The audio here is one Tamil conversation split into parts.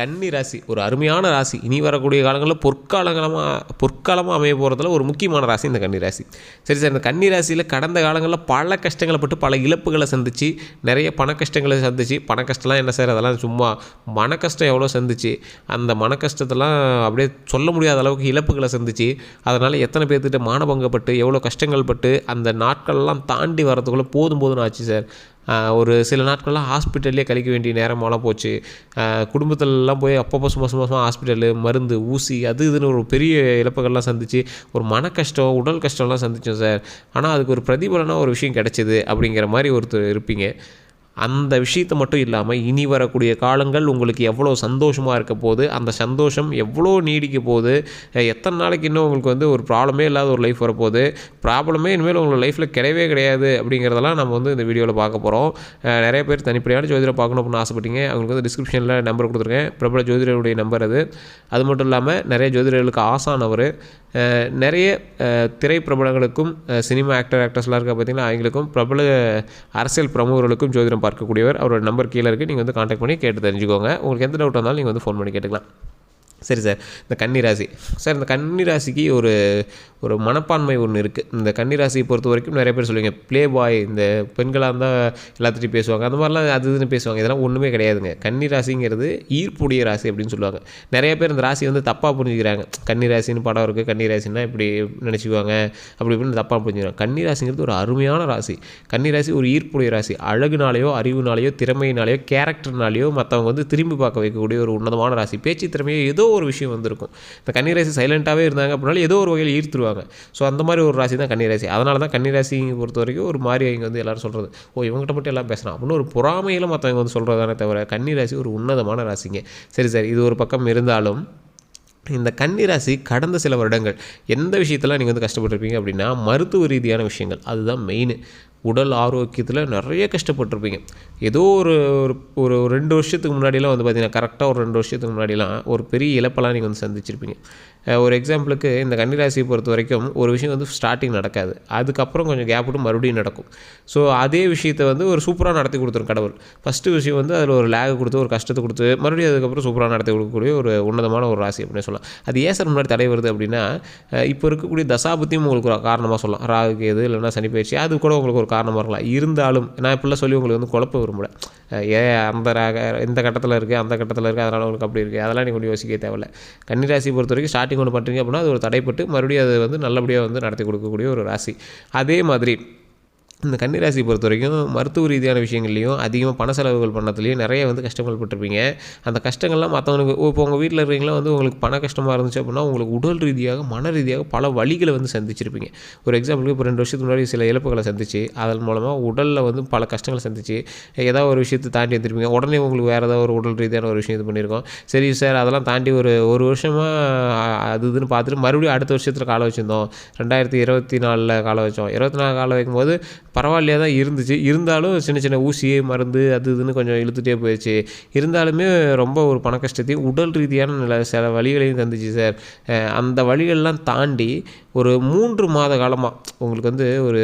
கன்னி ராசி ஒரு அருமையான ராசி. இனி வரக்கூடிய காலங்களில் பொற்காலங்களமாக பொற்காலமாக அமைய போகிறதுல ஒரு முக்கியமான ராசி இந்த கன்னி ராசி. சரி சார் இந்த கன்னி ராசியில் கடந்த காலங்களில் பல கஷ்டங்களை பட்டு பல இழப்புகளை சந்திச்சு நிறைய பண கஷ்டங்களை சந்திச்சு பண கஷ்டம்லாம் என்ன சார் அதெல்லாம் சும்மா மன கஷ்டம் எவ்வளோ சந்திச்சு அந்த மன கஷ்டத்தெல்லாம் அப்படியே சொல்ல முடியாத அளவுக்கு இழப்புகளை சந்திச்சு அதனால் எத்தனை பேர்த்திட்ட மானபங்கப்பட்டு எவ்வளோ கஷ்டங்கள் பட்டு அந்த நாட்கள்லாம் தாண்டி வரதுக்குள்ளே போதும் போதும்னு ஆச்சு சார். ஒரு சில நாட்கள்லாம் ஹாஸ்பிட்டல்லே கழிக்க வேண்டிய நேரமெல்லாம் போச்சு. ஆஹ் குடும்பத்திலலாம் போய் அப்பப்போ சும்மா சும்மா சும்மா ஹாஸ்பிட்டலு மருந்து ஊசி அது இதுன்னு ஒரு பெரிய இழப்புகள்லாம் சந்திச்சு ஒரு மன கஷ்டம் உடல் கஷ்டம்லாம் சந்தித்தோம் சார். ஆனால் அதுக்கு ஒரு பிரதிபலனாக ஒரு விஷயம் கிடைச்சிது அப்படிங்கிற மாதிரி ஒருத்தர் இருப்பீங்க. அந்த விஷயத்தை மட்டும் இல்லாமல் இனி வரக்கூடிய காலங்கள் உங்களுக்கு எவ்வளோ சந்தோஷமாக இருக்க போது அந்த சந்தோஷம் எவ்வளோ நீடிக்க போகுது எத்தனை நாளைக்கு இன்னும் உங்களுக்கு வந்து ஒரு ப்ராப்ளமே இல்லாத ஒரு லைஃப் வரப்போகுது ப்ராப்ளமே இனிமேல் உங்களோட லைஃப்பில் கிடையவே கிடையாது அப்படிங்கிறதெல்லாம் நம்ம வந்து இந்த வீடியோவில் பார்க்க போகிறோம் நிறைய பேர் தனிப்படியான ஜோதிடர் பார்க்கணும் அப்படின்னு ஆசைப்பட்டீங்க. அவங்களுக்கு வந்து டிஸ்கிரிப்ஷனில் நம்பர் கொடுத்துருக்கேன். பிரபல ஜோதிடருடைய நம்பர் அது. அது மட்டும் இல்லாமல் நிறைய ஜோதிடர்களுக்கு ஆசானவர் நிறைய திரைப்பிரபலங்களுக்கும் சினிமா ஆக்டர் ஆக்டர்ஸ்லாம் இருக்கா பார்த்தீங்கன்னா அவங்களுக்கும் பிரபல அரசியல் பிரமுகர்களுக்கும் ஜோதிடம் பார்க்கக்கூடியவர் அவரோட நம்பர் கீழே இருக்குது நீங்கள் வந்து காண்டாக்ட் பண்ணி கேட்டு தெரிஞ்சுக்கோங்க. உங்களுக்கு எந்த டவுட் வந்தாலும் நீங்கள் வந்து ஃபோன் பண்ணி கேட்டுக்கலாம். சரி சார் இந்த கன்னி ராசி சார் இந்த கன்னிராசிக்கு ஒரு ஒரு மனப்பான்மை ஒன்று இருக்குது இந்த கன்னி ராசியை பொறுத்த வரைக்கும் நிறைய பேர் சொல்லுவீங்க ப்ளே பாய் இந்த பெண்களாக இருந்தால் எல்லாத்துட்டையும் பேசுவாங்க. அந்த மாதிரிலாம் அது இதுன்னு பேசுவாங்க. இதெல்லாம் ஒன்றுமே கிடையாதுங்க. கன்னிராசிங்கிறது ஈர்ப்புடைய ராசி அப்படின்னு சொல்லுவாங்க. நிறைய பேர் இந்த ராசி வந்து தப்பாக புரிஞ்சுக்கிறாங்க. கன்னிராசின்னு படம் இருக்குது கன்னிராசின்னா இப்படி நினச்சிக்குவாங்க. அப்படி இப்படின்னு தப்பாக புரிஞ்சுக்கிறாங்க. கன்னிராசிங்கிறது ஒரு அருமையான ராசி. கன்னிராசி ஒரு ஈர்ப்புடைய ராசி. அழகுனாலேயோ அறிவுனாலேயோ திறமையினாலேயோ கேரக்டர்னாலேயோ மற்றவங்க வந்து திரும்பி பார்க்க வைக்கக்கூடிய ஒரு உன்னதமான ராசி. பேச்சு திறமையோ ஏதோ ஒரு விஷயம் வந்திருக்கும். இந்த கன்னி ராசி சைலண்ட்டாகவே இருந்தாங்க அப்படின்னாலும் ஏதோ ஒரு வகையில் ஈர்த்துருவாங்க. ஸோ அந்த மாதிரி ஒரு ராசி தான் கன்னி ராசி. அதனால தான் கன்னி ராசியை பொறுத்த வரைக்கும் ஒரு மாதிரி இங்கே வந்து எல்லாரும் சொல்கிறது ஓ இவங்ககிட்ட மட்டும் எல்லாம் பேசுகிறான் அப்படின்னு ஒரு பொறாமையில் மற்றவங்க வந்து சொல்கிறதானே தவிர கன்னி ராசி ஒரு உன்னதமான ராசிங்க. சரி சரி இது ஒரு பக்கம் இருந்தாலும் இந்த கன்னி ராசி கடந்த சில வருடங்கள் எந்த விஷயத்தில் நீங்கள் வந்து கஷ்டப்பட்டிருப்பீங்க அப்படின்னா மருத்துவ ரீதியான விஷயங்கள். அதுதான் மெயின் உடல் ஆரோக்கியத்தில் நிறைய கஷ்டப்பட்டிருப்பீங்க. ஏதோ ஒரு ஒரு ஒரு ரெண்டு வருஷத்துக்கு முன்னாடிலாம் வந்து பார்த்தீங்கன்னா கரெக்டாக ஒரு ரெண்டு வருஷத்துக்கு முன்னாடிலாம் ஒரு பெரிய இழப்பெல்லாம் நீங்கள் வந்து சந்திச்சிருப்பீங்க. ஒரு எக்ஸாம்பிளுக்கு இந்த கன்னிராசியை பொறுத்த வரைக்கும் ஒரு விஷயம் வந்து ஸ்டார்டிங் நடக்காது. அதுக்கப்புறம் கொஞ்சம் கேப் விட்டு மறுபடியும் நடக்கும். ஸோ அதே விஷயத்தை வந்து ஒரு சூப்பராக நடத்தி கொடுத்துரும் கடவுள். ஃபஸ்ட்டு விஷயம் வந்து அதில் ஒரு லேக் கொடுத்து ஒரு கஷ்டத்தை கொடுத்து மறுபடியும் அதுக்கப்புறம் சூப்பராக நடத்தி கொடுக்கக்கூடிய ஒரு உன்னதமான ஒரு ராசி அப்படின்னு சொல்லலாம். அது ஏன் சார் முன்னாடி தடை வருது அப்படின்னா இப்போ இருக்கக்கூடிய தசாபத்தியும் உங்களுக்கு ஒரு காரணமாக சொல்லலாம். ராகுக்கு எது இல்லைன்னா சனி பயிற்சி அது கூட உங்களுக்கு ஒரு காரணமாக இருக்கலாம். இருந்தாலும் நான் இப்படிலாம் சொல்லி உங்களுக்கு வந்து குழப்ப விரும்பல. ஏ அந்த ராக இந்த கட்டத்தில் இருக்குது அந்த கட்டத்தில் இருக்குது அதனால் உங்களுக்கு அப்படி இருக்குது அதெல்லாம் நீங்கள் கொஞ்சம் யோசிக்க தேவையில்ல. கன்னிராசி பொறுத்த வரைக்கும் ஸ்டார்டிங் ஒன்று பண்ணுறீங்க அப்படின்னா அது ஒரு தடைப்பட்டு மறுபடியும் அது வந்து நல்லபடியாக வந்து நடத்தி கொடுக்கக்கூடிய ஒரு ராசி. அதே மாதிரி இந்த கன்னிராசி பொறுத்த வரைக்கும் மருத்துவ ரீதியான விஷயங்கள்லையும் அதிகமாக பண செலவுகள் பண்ணத்துலேயும் நிறைய வந்து கஷ்டங்கள் பட்டிருப்பீங்க. அந்த கஷ்டங்கள்லாம் மற்றவங்களுக்கு இப்போ உங்கள் வீட்டில் இருக்கிறீங்களா வந்து உங்களுக்கு பண கஷ்டமாக இருந்துச்சு அப்படின்னா உங்களுக்கு உடல் ரீதியாக மன ரீதியாக பல வழிகளை வந்து சந்திச்சிருப்பீங்க. ஒரு எக்ஸாம்பிளுக்கு இப்போ ரெண்டு வருஷத்துக்கு முன்னாடி சில இழப்புகளை சந்திச்சு அதன் மூலமாக உடலில் வந்து பல கஷ்டங்களை சந்திச்சு ஏதாவது ஒரு விஷயத்தை தாண்டி வந்துருப்பீங்க. உடனே உங்களுக்கு வேறு ஏதாவது ஒரு உடல் ரீதியான ஒரு விஷயம் இது பண்ணியிருக்கோம் சரி சார் அதெல்லாம் தாண்டி ஒரு ஒரு வருஷமாக அது இதுன்னு பார்த்துட்டு மறுபடியும் அடுத்த வருஷத்தில் காலை வச்சுருந்தோம். ரெண்டாயிரத்தி இருபத்தி நாலில் காலை வச்சோம். இருபத்தி நாலு காலை வைக்கும்போது பரவாயில்லையாக தான் இருந்துச்சு. இருந்தாலும் சின்ன சின்ன ஊசி மருந்து அது இதுன்னு கொஞ்சம் இழுத்துட்டே போயிடுச்சு. இருந்தாலுமே ரொம்ப ஒரு பண கஷ்டத்தையும் உடல் ரீதியான நில சில வழிகளையும் தந்துச்சு சார். அந்த வழிகள்லாம் தாண்டி ஒரு மூன்று மாத காலமாக உங்களுக்கு வந்து ஒரு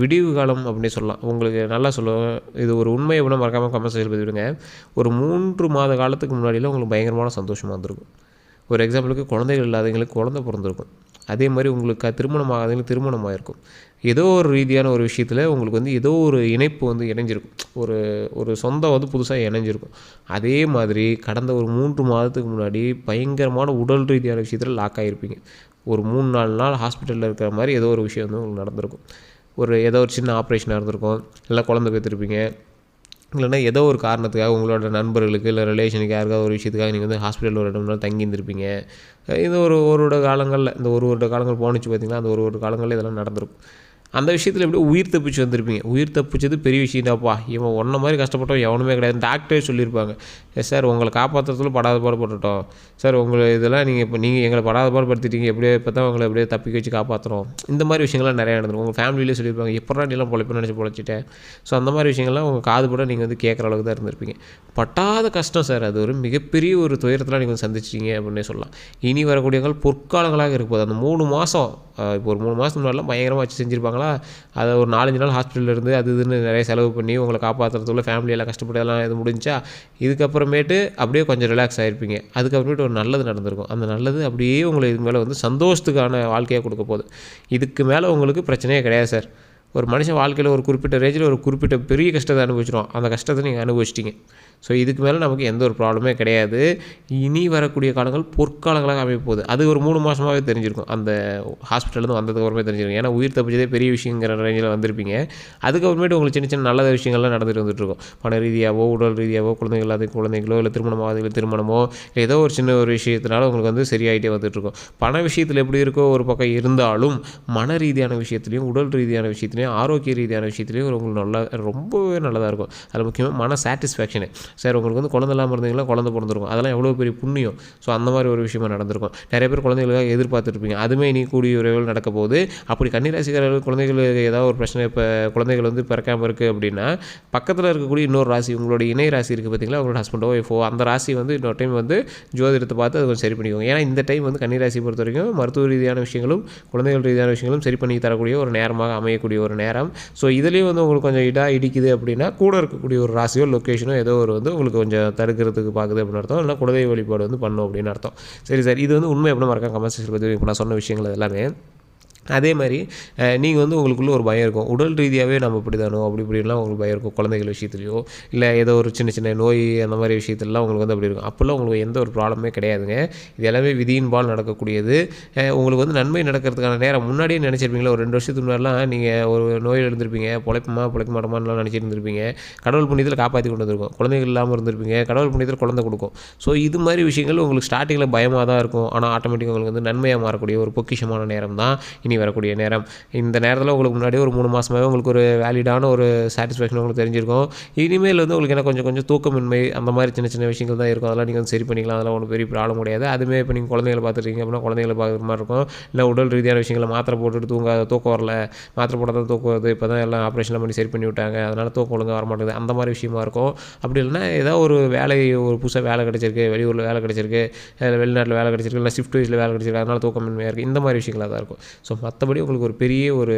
விடிவு காலம் அப்படின்னு சொல்லலாம். உங்களுக்கு நல்லா சொல்லுவேன் இது ஒரு உண்மையை கூட மறக்காமல் கமெண்ட் விடுங்க ஒரு மூன்று மாத காலத்துக்கு முன்னாடிலாம் உங்களுக்கு பயங்கரமான சந்தோஷமாக இருந்திருக்கும். ஒரு எக்ஸாம்பிளுக்கு குழந்தைகள் இல்லாதவங்களுக்கு குழந்தை பிறந்திருக்கும். அதே மாதிரி உங்களுக்கு திருமணம் ஆகாதவங்களுக்கு திருமணம் ஆகிருக்கும் ஏதோ ஒரு ரீதியான ஒரு விஷயத்தில் உங்களுக்கு வந்து ஏதோ ஒரு இணைப்பு வந்து இணைஞ்சிருக்கும். ஒரு ஒரு சொந்தம் வந்து புதுசாக இணைஞ்சிருக்கும். அதே மாதிரி கடந்த ஒரு மூன்று மாதத்துக்கு முன்னாடி பயங்கரமான உடல் ரீதியான விஷயத்தில் லாக் ஆகிருப்பீங்க ஒரு மூணு நாலு நாள் ஹாஸ்பிட்டலில் இருக்கிற மாதிரி ஏதோ ஒரு விஷயம் வந்து உங்களுக்கு நடந்திருக்கும். ஒரு ஏதோ ஒரு சின்ன ஆப்ரேஷனாக இருந்திருக்கும். இல்லை குழந்தை பெற்றிருப்பீங்க. இல்லைன்னா ஏதோ ஒரு காரணத்துக்காக உங்களோட நண்பர்களுக்கு இல்லை ரிலேஷனுக்கு யாருக்காவது ஒரு விஷயத்துக்காக நீங்கள் வந்து ஹாஸ்பிட்டலில் ஒரு ரெண்டு தங்கி இருந்திருப்பீங்க இது ஒரு ஒரு வருட காலங்களில் இந்த ஒரு வருட காலங்கள் போணுச்சு பார்த்தீங்கன்னா அந்த ஒரு ஒரு காலங்களில் இதெல்லாம் நடந்திருக்கும். அந்த விஷயத்தில் எப்படி உயிர் தப்பிச்சு வந்திருப்பீங்க? உயிர் தப்பிச்சது பெரிய விஷயம்டாப்பா இவன் ஒன்றை மாதிரி கஷ்டப்பட்டோம் எவனுமே கிடையாது. டாக்டரே சொல்லியிருப்பாங்க. எஸ் சார் உங்களை காப்பாற்றுறதுல படாத பாடுபட்டுட்டோம் சார் உங்களை இதெல்லாம் நீங்கள் இப்போ நீங்கள் எங்களை படாத பாடுபடுத்திட்டீங்க எப்படியோ இப்போ தான் உங்களை எப்படியோ தப்பிக்க வச்சு காப்பாற்றுறோம் இந்த மாதிரி விஷயங்கள்லாம் நிறையா நடந்துடும் உங்கள் ஃபேமிலியிலே சொல்லியிருப்பாங்க. எப்படா நீலாம் பொழைப்பு நினச்சி பொழைச்சிட்டேன்? ஸோ அந்த மாதிரி விஷயங்கள்லாம் உங்கள் காது கூட நீங்கள் வந்து கேட்குற அளவுக்கு தான் இருந்திருப்பீங்க. பட்டாத கஷ்டம் சார் அது ஒரு மிகப்பெரிய ஒரு துயரத்தில் நீங்கள் வந்து சந்திச்சிட்டீங்க அப்படின்னே சொல்லலாம். இனி வரக்கூடியவங்கள் பொற்காலங்களாக இருக்கும் அந்த மூணு மாதம் இப்போ ஒரு மூணு மாதம் முன்னாடிலாம் பயங்கரமாக வச்சு செஞ்சுருப்பாங்க. இருக்காங்களா அதை ஒரு நாலஞ்சு நாள் ஹாஸ்பிட்டலில் இருந்து அது இதுன்னு நிறைய செலவு பண்ணி உங்களை காப்பாற்றுறதுக்குள்ள ஃபேமிலியெல்லாம் கஷ்டப்பட்டு எல்லாம் இது முடிஞ்சா இதுக்கப்புறமேட்டு அப்படியே கொஞ்சம் ரிலாக்ஸ் ஆகிருப்பீங்க அதுக்கப்புறமேட்டு ஒரு நல்லது நடந்திருக்கும். அந்த நல்லது அப்படியே உங்களை இது மேலே வந்து சந்தோஷத்துக்கான வாழ்க்கையாக கொடுக்க போகுது. இதுக்கு மேலே உங்களுக்கு பிரச்சனையே கிடையாது சார் ஒரு மனுஷன் வாழ்க்கையில் ஒரு குறிப்பிட்ட ரேஞ்சில் ஒரு குறிப்பிட்ட பெரிய கஷ்டத்தை அனுபவிச்சிடும் அந்த கஷ்டத்தை நீங்கள் அனுபவிச்சிட்டிங்க. ஸோ இதுக்கு மேலே நமக்கு எந்த ஒரு ப்ராப்ளமே கிடையாது. இனி வரக்கூடிய காலங்கள் பொற்காலங்களாக அமைய போகுது. அது ஒரு மூணு மாதமாகவே தெரிஞ்சிருக்கும். அந்த ஹாஸ்பிட்டலேருந்து வந்ததுக்கு அப்புறமே தெரிஞ்சிருக்கும். ஏன்னா உயிர் தப்பிச்சதே பெரிய விஷயங்கிற ரேஞ்சில் வந்திருப்பீங்க. அதுக்கப்புறமேட்டு உங்களுக்கு சின்ன சின்ன நல்ல விஷயங்கள்லாம் நடந்துட்டு வந்துட்டுருக்கும். பண ரீதியாகவோ உடல் ரீதியாகவோ குழந்தைகள் அது குழந்தைங்களோ இல்லை திருமணம் ஆகுது திருமணமோ ஏதோ ஒரு சின்ன ஒரு விஷயத்தினால உங்களுக்கு வந்து சரியாயிட்டே வந்துட்டுருக்கும். பண விஷயத்தில் எப்படி இருக்கோ ஒரு பக்கம் இருந்தாலும் மன ரீதியான விஷயத்துலையும் உடல் ரீதியான விஷயத்துலையும் ஆரோக்கிய ரீதியான விஷயத்துலையும் உங்களுக்கு நல்லா ரொம்பவே நல்லதாக இருக்கும். அதில் முக்கியமாக மன சாட்டிஸ்ஃபேக்ஷனு சார் உங்களுக்கு வந்து குழந்தை இல்லாமல் இருந்தீங்களா குழந்தை பிறந்திருக்கும். அதெல்லாம் எவ்வளோ பெரிய புண்ணியம். ஸோ அந்த மாதிரி ஒரு விஷயமா நடந்திருக்கும். நிறைய பேர் குழந்தைகளுக்காக எதிர்பார்த்துருப்பீங்க. அதுவுமே இனி கூடிய விரைவில் நடக்க போகுது. அப்படி கன்னிராசிக்காரர்கள் குழந்தைகளுக்கு ஏதாவது ஒரு பிரச்சனை இப்போ குழந்தைகள் வந்து பிறக்காமல் இருக்குது அப்படின்னா பக்கத்தில் இருக்கக்கூடிய இன்னொரு ராசி உங்களோட இணை ராசி இருக்குது பார்த்தீங்களா உங்களோட ஹஸ்பண்டோ ஒய்ஃபோ அந்த ராசி வந்து இன்னொரு டைம் வந்து ஜோதிடத்தை பார்த்து அது கொஞ்சம் சரி பண்ணிக்கோங்க. ஏன்னா இந்த டைம் வந்து கன்னிராசி பொறுத்த வரைக்கும் மருத்துவ ரீதியான விஷயங்களும் குழந்தைகள் ரீதியான விஷயங்களும் சரி பண்ணி தரக்கூடிய ஒரு நேரமாக அமையக்கூடிய ஒரு ஒரு நேரம். ஸோ இதுலேயும் வந்து உங்களுக்கு கொஞ்சம் இடாக இடிக்குது அப்படின்னா கூட இருக்கக்கூடிய ஒரு ராசியோ லொக்கேஷனோ ஏதோ ஒரு வந்து உங்களுக்கு கொஞ்சம் தடுக்கிறதுக்கு பார்க்குது அப்படின்னு அர்த்தம். இல்லைனா குலதெய்வ வழிபாடு வந்து பண்ணும் அப்படின்னு அர்த்தம். சரி சார். இது வந்து உண்மை எப்படி மறக்காம கமெண்ட் செக்ஷன் பற்றி இப்போ நான் சொன்ன விஷயங்கள் எல்லாமே அதே மாதிரி நீங்கள் வந்து உங்களுக்குள்ளே ஒரு பயம் இருக்கும். உடல் ரீதியாகவே நம்ம இப்படி தானோ அப்படி இப்படிலாம் உங்களுக்கு பயம் இருக்கும். குழந்தைகள் விஷயத்துலையோ இல்லை ஏதோ ஒரு சின்ன சின்ன நோய் அந்த மாதிரி விஷயத்துலலாம் உங்களுக்கு வந்து அப்படி இருக்கும். அப்போல்லாம் உங்களுக்கு எந்த ஒரு ப்ராப்ளமே கிடையாதுங்க. இது எல்லாமே விதியின்பால் நடக்கக்கூடியது. உங்களுக்கு வந்து நன்மை நடக்கிறதுக்கான நேரம். முன்னாடியே நினச்சிருப்பீங்களா? ஒரு ரெண்டு வருஷத்துக்கு முன்னாடிலாம் நீங்கள் ஒரு நோயில் இருந்திருப்பீங்க பிழைப்புமா பிழைக்க மாட்டோமான்லாம் நினச்சிட்டு இருந்திருப்பீங்க. கடவுள் புண்ணியத்தில் காப்பாற்றி கொண்டு வந்திருக்கும். குழந்தைகள் இல்லாமல் இருந்திருப்பீங்க. கடவுள் புண்ணியத்தில் குழந்தை கொடுக்கும். ஸோ இது மாதிரி விஷயங்கள் உங்களுக்கு ஸ்டார்டிங்கில் பயமாக தான் இருக்கும். ஆனால் ஆட்டோமேட்டிக்காக உங்களுக்கு வந்து நன்மையாக மாறக்கூடிய ஒரு பொக்கிஷமான நேரம் தான் இனி வரக்கூடிய நேரம். இந்த நேரத்தில் உங்களுக்கு முன்னாடியே ஒரு மூணு மாதமாகவே உங்களுக்கு ஒரு வேலிடான ஒரு சாட்டிஸ்ஃபேக்ஷன் உங்களுக்கு தெரிஞ்சிருக்கும். இனிமேல் வந்து உங்களுக்கு என்ன கொஞ்சம் கொஞ்சம் தூக்கமின்மை அந்த மாதிரி சின்ன சின்ன விஷயங்கள் தான் இருக்கும். அதெல்லாம் நீங்கள் வந்து சரி பண்ணிக்கலாம். அதெல்லாம் ஒன்றும் பெரிய ப்ராப்ளம் கிடையாது. அதுவுமே இப்போ நீங்கள் குழந்தைகளை பார்த்துருக்கீங்க அப்படின்னா குழந்தைகளை பார்க்குற மாதிரி இருக்கும். இல்லை உடல் ரீதியான விஷயங்களை மாத்திரை போட்டுட்டு தூங்க தூக்கம் வரல. மாத்திரை போட்டால் தான் தூக்கம் வருது இப்போ தான் எல்லாம் ஆப்ரேஷன்லாம் பண்ணி சரி பண்ணி விட்டாங்க. அதனால் தூக்கம் ஒழுங்காக வர மாட்டேங்குது அந்த மாதிரி விஷயமா இருக்கும். அப்படி இல்லைன்னா ஏதாவது ஒரு வேலை ஒரு புதுசாக வேலை கிடச்சிருக்கு. வெளியூரில் வேலை கிடச்சிருக்கு. இல்லை வெளிநாட்டில் வேலை கிடச்சிருக்கு. இல்லை ஷிஃப்ட் வைஸில் வேலை கிடச்சிருக்கு. அதனால் தூக்கமின்மையாக இருக்குது இந்த மாதிரி விஷயங்களாக தான் இருக்கும். ஸோ மற்றபடி உங்களுக்கு ஒரு பெரிய ஒரு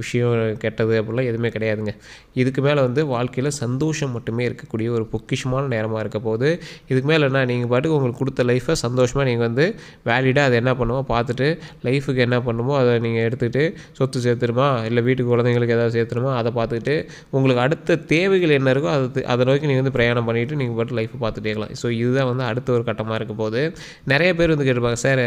விஷயம் கெட்டது அப்படிலாம் எதுவுமே கிடையாதுங்க. இதுக்கு மேலே வந்து வாழ்க்கையில் சந்தோஷம் மட்டுமே இருக்கக்கூடிய ஒரு பொக்கிஷமான நேரமாக இருக்க போது இதுக்கு மேலே என்ன நீங்கள் பாட்டுக்கு உங்களுக்கு கொடுத்த லைஃப்பை சந்தோஷமாக நீங்கள் வந்து வேலிடாக அதை என்ன பண்ணுமோ பார்த்துட்டு லைஃபுக்கு என்ன பண்ணுமோ அதை நீங்கள் எடுத்துக்கிட்டு சொத்து சேர்த்துருமா இல்லை வீட்டுக்கு குழந்தைங்களுக்கு ஏதாவது சேர்த்துருமா அதை பார்த்துக்கிட்டு உங்களுக்கு அடுத்த தேவைகள் என்ன இருக்கோ அதை அதை நோக்கி நீங்கள் வந்து பிரயாணம் பண்ணிவிட்டு நீங்கள் பாட்டு லைஃப்பை பார்த்துட்டே இருக்கலாம். ஸோ இதுதான் வந்து அடுத்த ஒரு கட்டமாக இருக்க போது நிறைய பேர் வந்து கேட்டிருப்பாங்க சார்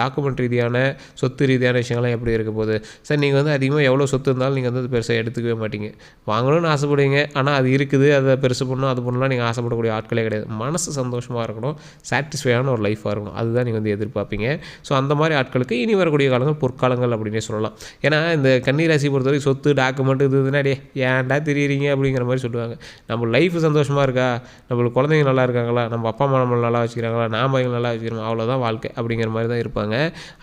டாக்குமெண்ட் ரீதியான சொத்து ரீதியான விஷயங்கள்லாம் எப்படி இருக்க போகுது? சார் நீங்கள் வந்து அதிகமாக எவ்வளோ சொத்து இருந்தாலும் நீங்கள் வந்து அது பெருசாக எடுத்துக்கவே மாட்டீங்க. வாங்கணும்னு ஆசைப்படுவீங்க. ஆனால் அது இருக்குது அதை பெருசு பண்ணணும் அது பண்ணலாம் நீங்கள் ஆசைப்படக்கூடிய ஆட்களே கிடையாது. மனசு சந்தோஷமாக இருக்கணும் சாட்டிஸ்ஃபையான ஒரு லைஃபாக இருக்கணும். அதுதான் நீங்கள் வந்து எதிர்பார்ப்பீங்க. ஸோ அந்த மாதிரி ஆட்களுக்கு இனி வரக்கூடிய காலங்கள் பொற்காலங்கள் அப்படின்னே சொல்லலாம். ஏன்னா இந்த கன்னிராசி பொறுத்தவரைக்கும் சொத்து டாக்குமெண்ட் இது இதுனாடியே ஏன்டா தெரியுறீங்க? அப்படிங்கிற மாதிரி சொல்லுவாங்க. நம்ம லைஃப் சந்தோஷமாக இருக்கா? நம்மளுக்கு குழந்தைங்க நல்லா இருக்காங்களா? நம்ம அப்பா அம்மா நம்மளை நல்லா வச்சுக்கிறாங்களா? நாம அவங்க நல்லா வச்சுக்கிறோம்? அவ்வளோதான் வாழ்க்கை அப்படிங்கிற மாதிரி தான் இருப்பாங்க.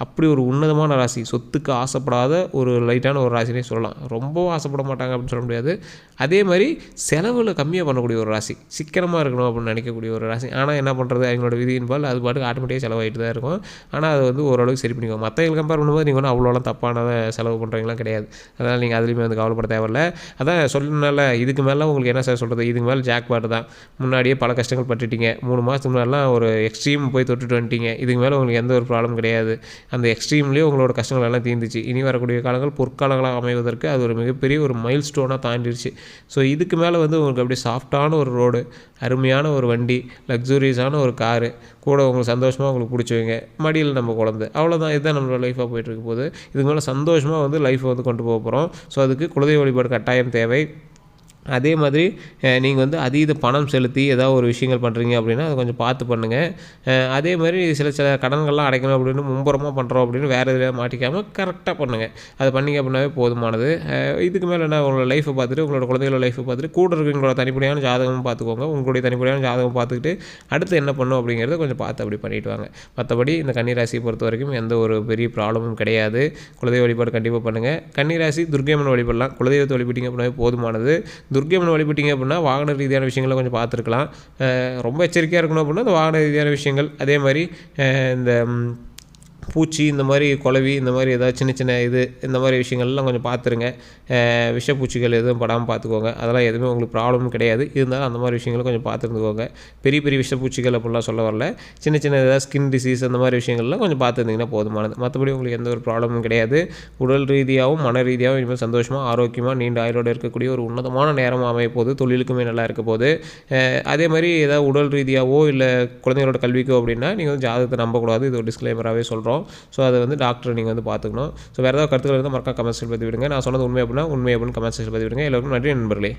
அப்படி ஒரு உன்னதமான ராசி சொத்து சொத்துக்கு ஆசைப்படாத ஒரு லைட்டான ஒரு ராசினே சொல்லலாம். ரொம்ப ஆசைப்பட மாட்டாங்க அப்படின்னு சொல்ல முடியாது. அதே மாதிரி செலவில் கம்மியாக பண்ணக்கூடிய ஒரு ராசி. சிக்கனமாக இருக்கணும் அப்படின்னு நினைக்கக்கூடிய ஒரு ராசி. ஆனால் என்ன பண்ணுறது அவங்களோட விதியின் பால் அது பாட்டுக்கு ஆட்டோமேட்டிக்காக செலவாகிட்டு தான் இருக்கும். ஆனால் அது வந்து ஓரளவுக்கு சரி பண்ணிக்கோ மற்றவங்க கம்பேர் பண்ணும்போது நீங்கள் ஒன்றும் அவ்வளோலாம் தப்பானதை செலவு பண்ணுறவங்களாம் கிடையாது. அதனால் நீங்கள் அதுலேயுமே வந்து கவலைப்பட தேவையில்ல. அதான் சொல்லணும்னால இதுக்கு மேலே உங்களுக்கு என்ன சார் சொல்கிறது இதுக்கு மேலே ஜாக் பாட்டு தான். முன்னாடியே பல கஷ்டங்கள் பட்டுட்டீங்க. மூணு மாதத்துக்கு முன்னாடிலாம் ஒரு எக்ஸ்ட்ரீம் போய் தொட்டுட்டு வந்துட்டீங்க. இதுக்கு மேலே உங்களுக்கு எந்த ஒரு ப்ராப்ளம் கிடையாது. அந்த எக்ஸ்ட்ரீம்லேயே உங்களோட கஷ்டங்கள் எல்லாம் தீர்ந்துச்சு இனி வரக்கூடிய காலங்கள் பொற்காலங்களாக அமைவதற்கு அது ஒரு மிகப்பெரிய ஒரு மைல் ஸ்டோனாக தாண்டிடுச்சு ஸோ இதுக்கு மேலே வந்து உங்களுக்கு அப்படியே சாஃப்டான ஒரு ரோடு அருமையான ஒரு வண்டி லக்ஸூரியஸான ஒரு காரு கூட உங்களுக்கு சந்தோஷமாக உங்களுக்கு பிடிச்சவங்க மடியில் நம்ம குழந்தை. அவ்வளோதான் இதுதான் நம்மளோட லைஃபாக போயிட்டுருக்கு போது இதுக்கு மேலே சந்தோஷமாக வந்து லைஃப்பை வந்து கொண்டு போக போகிறோம் ஸோ அதுக்கு குலதெய்வ வழிபாடு கட்டாயம் தேவை. அதே மாதிரி நீங்கள் வந்து அதீத பணம் செலுத்தி ஏதாவது ஒரு விஷயங்கள் பண்ணுறீங்க அப்படின்னா அதை கொஞ்சம் பார்த்து பண்ணுங்கள் அதே மாதிரி சில சில கடன்கள்லாம் அடைக்கணும் அப்படின்னு மும்புறமாக பண்ணுறோம் அப்படின்னு வேறு இதில் மாட்டிக்காமல் கரெக்டாக பண்ணுங்கள் அதை பண்ணிங்க அப்படின்னாவே போதுமானது. இதுக்கு மேலே என்ன உங்களோட லைஃப்பை பார்த்துட்டு உங்களோட குழந்தைகளோட லைஃப்பை பார்த்துட்டு கூட இருக்கிறவங்களோட தனிப்படியான ஜாதகமும் பார்த்துக்கோங்க. உங்களுடைய தனிப்படியான ஜாதகம் பார்த்துக்கிட்டு அடுத்து என்ன பண்ணும் அப்படிங்கிறத கொஞ்சம் பார்த்து அப்படி பண்ணிட்டு வாங்க. மற்றபடி இந்த கன்னிராசியை பொறுத்த வரைக்கும் எந்த ஒரு பெரிய ப்ராப்ளமும் கிடையாது. குலதெய்வ வழிபாடு கண்டிப்பாக பண்ணுங்கள் கன்னிராசி துர்கையம்மன் வழிபடலாம் குலதெய்வத்தை வழிபட்டிங்க அப்படின்னாவே போதுமானது. துர்க்கையம்மன் வழிபட்டீங்க அப்படின்னா வாகன ரீதியான விஷயங்களை கொஞ்சம் பார்த்துருக்கலாம். ரொம்ப எச்சரிக்கையாக இருக்கணும் அப்படின்னா அந்த வாகன ரீதியான விஷயங்கள். அதே மாதிரி இந்த பூச்சி இந்த மாதிரி குளவி இந்த மாதிரி ஏதாவது சின்ன சின்ன இது இந்த மாதிரி விஷயங்கள்லாம் கொஞ்சம் பார்த்துருங்க. விஷப்பூச்சிகள் எதுவும் படாமல் பார்த்துக்கோங்க. அதெல்லாம் எதுவுமே உங்களுக்கு ப்ராப்ளமும் கிடையாது. இருந்தாலும் அந்த மாதிரி விஷயங்களும் கொஞ்சம் பார்த்துருந்துக்கோங்க. பெரிய பெரிய விஷப்பூச்சிகள் அப்படிலாம் சொல்ல வரல. சின்ன சின்ன ஏதாவது ஸ்கின் டிசீஸ் அந்த மாதிரி விஷயங்கள்லாம் கொஞ்சம் பார்த்துருந்தீங்கன்னா போதுமானது. மற்றபடி உங்களுக்கு எந்த ஒரு ப்ராப்ளமும் கிடையாது. உடல் ரீதியாகவும் மன ரீதியாகவும் இனிமேல் சந்தோஷமாக ஆரோக்கியமாக நீண்ட ஆயுளோடு இருக்கக்கூடிய ஒரு உன்னதமான நேரமாக அமைய தொழிலுக்குமே நல்லா இருக்க போது அதே மாதிரி ஏதாவது உடல் ரீதியாகவோ இல்லை குழந்தைங்களோட கல்விக்கோ அப்படின்னா நீங்கள் வந்து ஜாதகத்தை நம்பக்கூடாது. இது ஒரு டிஸ்க்ளைமராகவே சொல்கிறோம் ஸோ அதை வந்து டாக்டர் நீங்கள் வந்து பார்த்துக்கணும். ஸோ வேறு ஏதாவது கருத்துக்கள் இருந்தால் மறக்காம கமெண்ட் செக்ஷன் பதிவிடுங்க. நான் சொன்னது உண்மை அப்படின்னா உண்மை அப்படின்னு கமெண்ட் செக்ஷன் பதிவிடுங்க. எல்லோருக்கும் நன்றி நண்பர்களே.